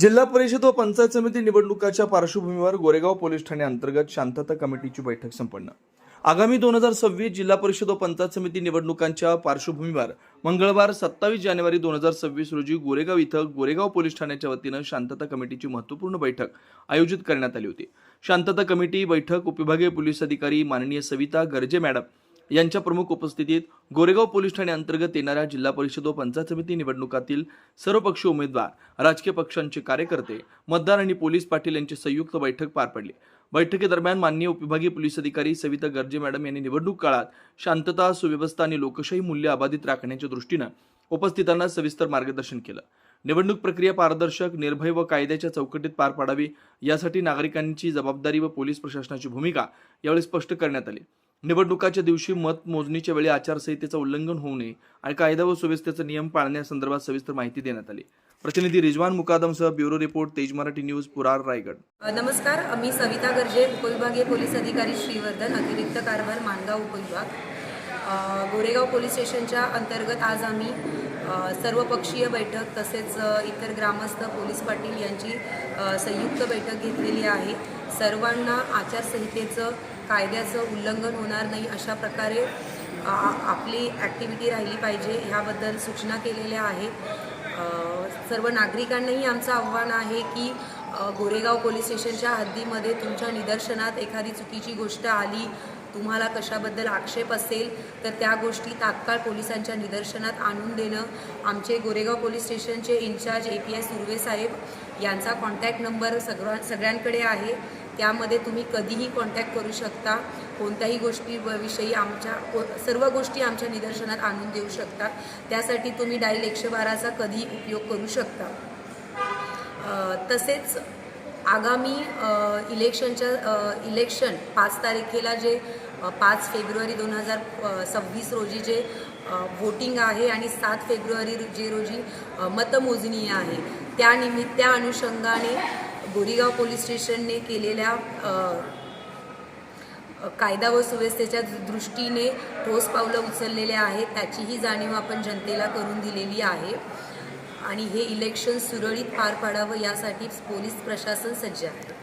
जिल्हा परिषद व पंचायत समिती निवडणुकाच्या पार्श्वभूमीवर गोरेगाव पोलीस ठाणे अंतर्गत शांतता कमिटीची बैठक संपन्न. आगामी दोन हजार सव्वीस जिल्हा परिषद व पंचायत समिती निवडणुकांच्या पार्श्वभूमीवर मंगळवार सत्तावीस जानेवारी दोन हजार सव्वीस रोजी गोरेगाव इथं गोरेगाव पोलीस ठाण्याच्या वतीनं शांतता कमिटीची महत्त्वपूर्ण बैठक आयोजित करण्यात आली होती. शांतता कमिटी बैठक उपविभागीय पोलीस अधिकारी माननीय सविता गर्जे मॅडम यांच्या प्रमुख उपस्थितीत गोरेगाव पोलीस ठाणे अंतर्गत येणाऱ्या जिल्हा परिषद व पंचायत समिती निवडणुकातील सर्वपक्षीय उमेदवार राजकीय पक्षांचे कार्यकर्ते मतदार आणि पोलीस पाटील यांची संयुक्त बैठक पार पडली. बैठकीदरम्यान माननीय उपविभागीय पोलीस अधिकारी सविता गर्जे मॅडम यांनी निवडणूक काळात शांतता सुव्यवस्था आणि लोकशाही मूल्य अबाधित राखण्याच्या दृष्टीनं उपस्थितांना सविस्तर मार्गदर्शन केलं. निवडणूक प्रक्रिया पारदर्शक निर्भय व कायद्याच्या चौकटीत पार पाडावी यासाठी नागरिकांची जबाबदारी व पोलीस प्रशासनाची भूमिका यावेळी स्पष्ट करण्यात आली. निवडणुकाच्या दिवशी मत मोजणीच्या वेळी आचारसंहितेचं उल्लंघन होऊ नये आणि कायदा व सुव्यवस्थेचा नियम पाळण्यासंदर्भात सविस्तर माहिती देण्यात आली. प्रतिनिधी रिजवान मुकादमसह ब्युरो रिपोर्ट तेज मराठी न्यूज पुरार रायगड. नमस्कार. मी सविता गर्जे उपविभागीय पोलीस अधिकारी श्रीवर्धन अतिरिक्त कारभार माणगाव उपविभाग. गोरेगाव पोलीस स्टेशनच्या अंतर्गत आज आम्ही सर्वपक्षीय बैठक तसेच इतर ग्रामस्थ पोलीस पाटील यांची संयुक्त बैठक घेतलेली आहे. सर्वांना आचारसंहितेचं कायद्याचं उल्लंघन होणार नाही अशा प्रकारे आपली ॲक्टिव्हिटी राहिली पाहिजे ह्याबद्दल सूचना केलेल्या आहेत. सर्व नागरिकांनाही आमचं आव्हान आहे की गोरेगाव पोलीस स्टेशनच्या हद्दीमध्ये तुमच्या निदर्शनात एखादी चुकीची गोष्ट आली तुम्हाला कशाबद्दल आक्षेप असेल तर त्या गोष्टी तात्काळ पोलिसांच्या निदर्शनात आणून देणं. आमचे गोरेगाव पोलीस स्टेशनचे incharge A P S Surve साहेब यांचा कॉन्टॅक्ट नंबर सगळ्या सगळ्यांकडे आहे. त्यामध्ये तुम्ही कधीही कॉन्टॅक्ट करू शकता. कोणत्याही गोष्टी विषयी आमच्या को- सर्व गोष्टी आमच्या निदर्शनात आणून देऊ शकता. त्यासाठी तुम्ही डायल एकशे बाराचा कधीही उपयोग करू शकता. तसेच आगामी इलेक्शनच्या इलेक्शन पाच तारखेला जे पाच फेब्रुवारी दोन हजार सव्वीस रोजी जे वोटिंग व्होटिंग आहे आणि सात फेब्रुवारी जे रोजी मतमोजणी आहे त्यानिमित्त त्या अनुषंगाने गोरेगाव पोलीस स्टेशनने केलेल्या कायदा व सुव्यवस्थेच्या दृष्टीने ठोस पावलं उचललेले आहेत त्याचीही जाणीव आपण जनतेला करून दिलेली आहे. आणि हे इलेक्शन सुरळीत पार पाडावं यासाठी पोलीस प्रशासन सज्ज आहे.